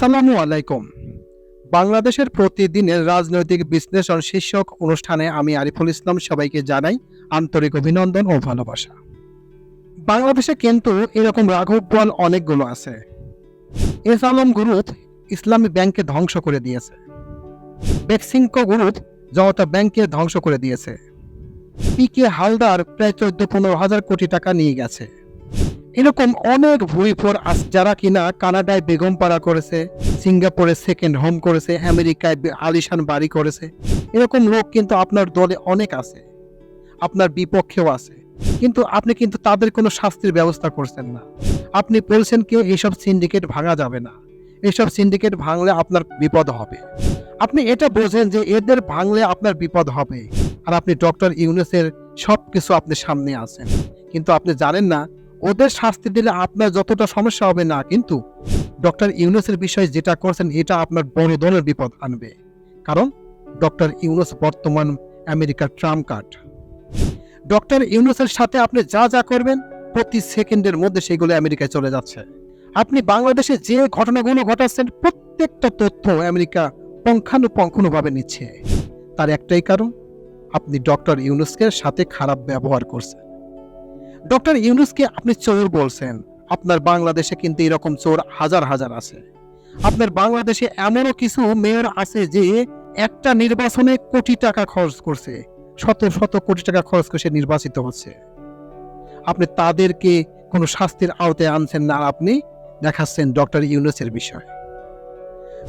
আসসালামু আলাইকুম। বাংলাদেশের প্রতিদিনের রাজনৈতিক বিশ্লেষণ শীর্ষক অনুষ্ঠানে আমি আরিফুল ইসলাম সবাইকে জানাই আন্তরিক অভিনন্দন ও ভালোবাসা। বাংলাদেশে কিন্তু এরকম রাঘব বল অনেকগুলো আছে। এস আলম ইসলামী ব্যাংককে ধ্বংস করে দিয়েছে। বেক্সিংকো গ্রুপ জনতা ব্যাংককে ধ্বংস করে দিয়েছে। পি কে হালদার প্রায় চোদ্দ পনেরো হাজার কোটি টাকা নিয়ে গেছে। এরকম অনেক ভুইফোর আস যারা কিনা কানাডায় বেগম পাড়া করেছে, সিঙ্গাপুরে সেকেন্ড হোম করেছে, আমেরিকায় আলিশান বাড়ি করেছে। এরকম লোক কিন্তু আপনার দলে অনেক আছে, আপনার বিপক্ষেও আছে। কিন্তু আপনি কিন্তু তাদের কোনো শাস্তির ব্যবস্থা করছেন না। আপনি বলছেন কেউ এইসব সিন্ডিকেট ভাঙা যাবে না। এইসব সিন্ডিকেট ভাঙলে আপনার বিপদ হবে। আপনি এটা বোঝেন যে এদের ভাঙলে আপনার বিপদ হবে। আর আপনি ডক্টর ইউনুসের সব কিছু আপনি সামনে আছেন। কিন্তু আপনি জানেন না ওদের শাস্তি দিলে আপনার যতটা সমস্যা হবে না, কিন্তু ডক্টর ইউনুসের বিষয়ে যেটা করছেন, এটা আপনার বড় বিপদ আনবে। কারণ ডক্টর ইউনুস বর্তমান আমেরিকার ট্রাম্প কার্ড। ডক্টর ইউনুসের সাথে আপনি যা যা করবেন, প্রতি সেকেন্ডের মধ্যে সেগুলো আমেরিকায় চলে যাচ্ছে। আপনি বাংলাদেশে যে ঘটনাগুলো ঘটাচ্ছেন, প্রত্যেকটা তথ্য আমেরিকা পঙ্খানুপঙ্খানুভাবে নিচ্ছে। তার একটাই কারণ, আপনি ডক্টর ইউনুসকে সাথে খারাপ ব্যবহার করছেন। ডক্টর ইউনুসকে আপনি চোর বলছেন। আপনার বাংলাদেশে কিন্তু এরকম চোর হাজার হাজার আছে। আপনার বাংলাদেশে এমনও কিছু মেয়র আছে যে একটা নির্বাচনে কোটি টাকা খরচ করছে। শত শত কোটি টাকা খরচ করে সে নির্বাচিত হচ্ছে। আপনি তাদেরকে কোনো শাস্তির আওতায় আনছেন না আপনি দেখাচ্ছেন ডক্টর ইউনুসের বিষয়।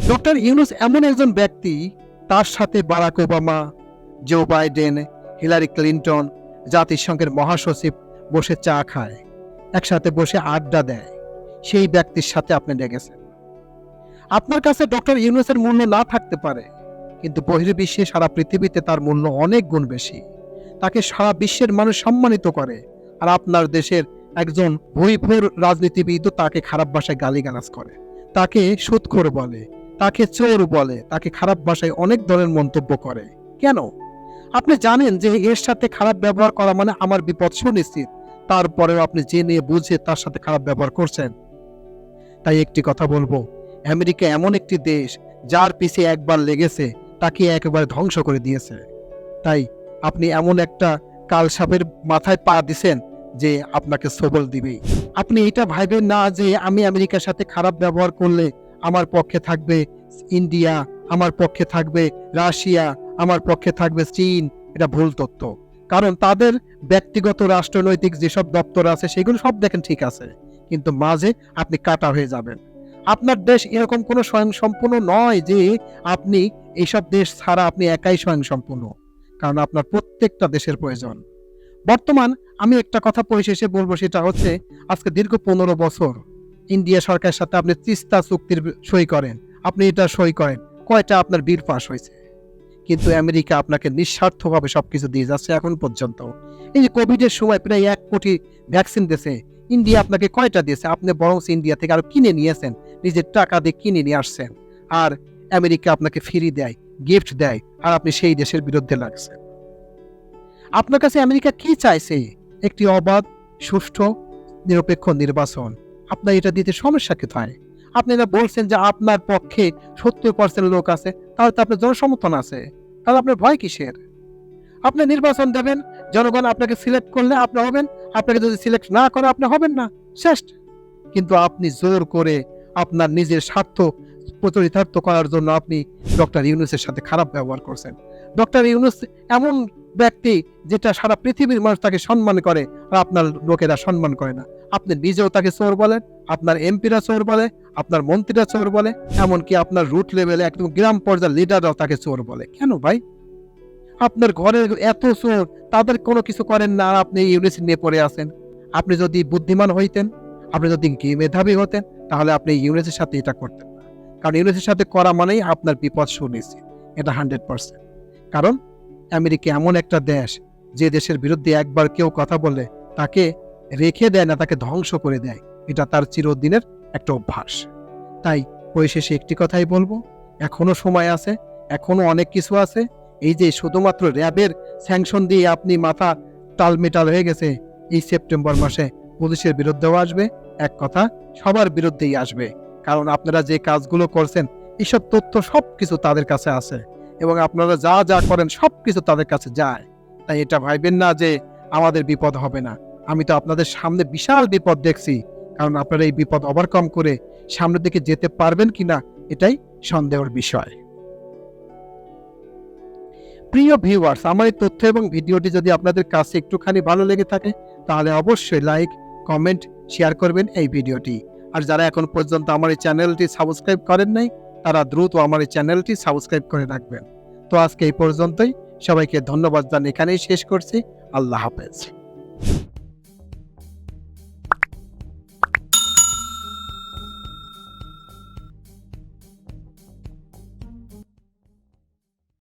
ডক্টর ইউনুস এমন একজন ব্যক্তি, তার সাথে Barack Obama, Joe Biden, Hillary Clinton, জাতিসংঘের মহাসচিব বসে চা খায়, একসাথে বসে আড্ডা দেয়। সেই ব্যক্তির সাথে আপনি ডেকেছেন। আপনার কাছে ডক্টর ইউনুসের মূল্য না থাকতে পারে, কিন্তু বহির্বিশ্বে সারা পৃথিবীতে তার মূল্য অনেক গুণ বেশি। তাকে সারা বিশ্বের মানুষ সম্মানিত করে, আর আপনার দেশের একজন ভুইফোর রাজনীতিবিদও তাকে খারাপ ভাষায় গালিগালাজ করে। তাকে সুৎখোর বলে, তাকে চোর বলে, তাকে খারাপ ভাষায় অনেক ধরনের মন্তব্য করে। কেন? আপনি জানেন যে এর সাথে খারাপ ব্যবহার করা মানে আমার বিপদ সুনিশ্চিত। তারপরেও আপনি জেনে বুঝে তার সাথে খারাপ ব্যবহার করছেন। তাই একটি কথা বলব, আমেরিকা এমন একটি দেশ যার পিছে একবার লেগেছে, তাকে একেবারে ধ্বংস করে দিয়েছে। তাই আপনি এমন একটা কাল সাপের মাথায় পা দিছেন যে আপনাকে সবল দিবে। আপনি এটা ভাবেন না যে আমি আমেরিকার সাথে খারাপ ব্যবহার করলে আমার পক্ষে থাকবে ইন্ডিয়া, আমার পক্ষে থাকবে রাশিয়া, আমার পক্ষে থাকবে চীন, এটা ভুল তথ্য। কারণ তাদের ব্যক্তিগত রাষ্ট্রনৈতিক যেসব দপ্তর আছে, সেগুলো সব দেখেন ঠিক আছে। কিন্তু মাঝে আপনি কাটা হয়ে যাবেন। আপনার দেশ এরকম কোনো স্বয়ং সম্পূর্ণ নয় যে আপনি এইসব দেশ ছাড়া আপনি একাই স্বয়ং সম্পূর্ণ কারণ আপনার প্রত্যেকটা দেশের প্রয়োজন। বর্তমান আমি একটা কথা পরিশেষে বলব, সেটা হচ্ছে আজকে দীর্ঘ পনেরো বছর ইন্ডিয়া সরকারের সাথে আপনি তিস্তা চুক্তির সই করেন। আপনি এটা সই করেন। কয়টা আপনার বিল পাস হয়েছে? কিন্তু আমেরিকা আপনাকে নিঃস্বার্থভাবে সবকিছু দিয়ে যাচ্ছে এখন পর্যন্ত। এই যে কোভিডের সময় প্রায় এক কোটি ভ্যাকসিন দিয়েছে, ইন্ডিয়া আপনাকে কয়টা দিয়েছে? আপনি বরং ইন্ডিয়া থেকে আরও কিনে নিয়েছেন, নিজের টাকা দিয়ে কিনে নিয়ে আসছেন। আর আমেরিকা আপনাকে ফ্রি দেয় গিফট দেয়, আর আপনি সেই দেশের বিরুদ্ধে লাগছেন আপনার কাছে আমেরিকা কি চাইছে? একটি অবাধ, সুষ্ঠু, নিরপেক্ষ নির্বাচন। আপনার এটা দিতে সমস্যা কোথায়? আপনি না বলছেন যে আপনার পক্ষে সত্তর পার্সেন্ট লোক আছে, তাহলে তো আপনার জনসমর্থন আছে। তাহলে আপনার ভয় কিসের? আপনি নির্বাচন দেবেন, জনগণ আপনাকে সিলেক্ট করলে আপনি হবেন, আপনাকে যদি সিলেক্ট না করে আপনি হবেন না শেষ কিন্তু আপনি জোর করে আপনার নিজের স্বার্থ প্রচলিতার্থ করার জন্য আপনি ডক্টর ইউনুসের সাথে খারাপ ব্যবহার করছেন। ডক্টর ইউনুস এমন ব্যক্তি যেটা সারা পৃথিবীর মানুষ তাকে সম্মান করে আর আপনার লোকেরা সম্মান করে না। আপনি নিজেও তাকে চোর বলেন আপনার এমপিরা চোর বলে, আপনার মন্ত্রীরা চোর বলে, এমনকি আপনার রুট লেভেলে একদম গ্রাম পর্যায়ের লিডাররাও তাকে চোর বলে। কেন ভাই? আপনার ঘরের এত চোর, তাদের কোনো কিছু করেন না আর আপনি ইউনিসি নিয়ে পড়ে আসেন আপনি যদি বুদ্ধিমান হইতেন, আপনি যদি মেধাবী হতেন, তাহলে আপনি ইউনিসের সাথে এটা করতেন না। কারণ ইউনিসের সাথে করা মানেই আপনার বিপদ সুনিশ্চিত এটা হান্ড্রেড পার্সেন্ট। কারণ আমেরিকা এমন একটা দেশ, যে দেশের বিরুদ্ধে একবার কেউ কথা বলে তাকে রেখে দেয় না, তাকে ধ্বংস করে দেয়। এটা তার চিরদিনের একটা অভ্যাস। তাই পরিশেষে একটি কথাই বলব, এখনও সময় আছে, এখনও অনেক কিছু আছে, এই যে শুধুমাত্র র্যাবের স্যাংশন দিয়ে আপনি মাথা টালমেটাল হয়ে গেছে, এই সেপ্টেম্বর মাসে পুলিশের বিরুদ্ধেও আসবে, এক কথা সবার বিরুদ্ধেই আসবে। কারণ আপনারা যে কাজগুলো করছেন এইসব তথ্য সব কিছু তাদের কাছে আছে এবং আপনারা যা যা করেন সব কিছু তাদের কাছে যায়। তাই এটা ভাইবেন না যে আমাদের বিপদ হবে না। আমি তো আপনাদের সামনে বিশাল বিপদ দেখছি। কারণ আপনারা এই বিপদ ওভারকাম করে সামনের দিকে যেতে পারবেন কিনা এটাই সন্দেহের বিষয়। প্রিয় ভিউয়ার্স আমার এই তথ্য এবং ভিডিওটি যদি আপনাদের কাছে একটুখানি ভালো লেগে থাকে, তাহলে অবশ্যই লাইক কমেন্ট শেয়ার করবেন এই ভিডিওটি। আর যারা এখন পর্যন্ত আমার এই চ্যানেলটি সাবস্ক্রাইব করেন নাই, তারা দ্রুত আমার এই চ্যানেলটি সাবস্ক্রাইব করে রাখবেন। তো আজকে এই পর্যন্তই। সবাইকে ধন্যবাদ জানিয়ে এখানেই শেষ করছি। আল্লাহ হাফেজ।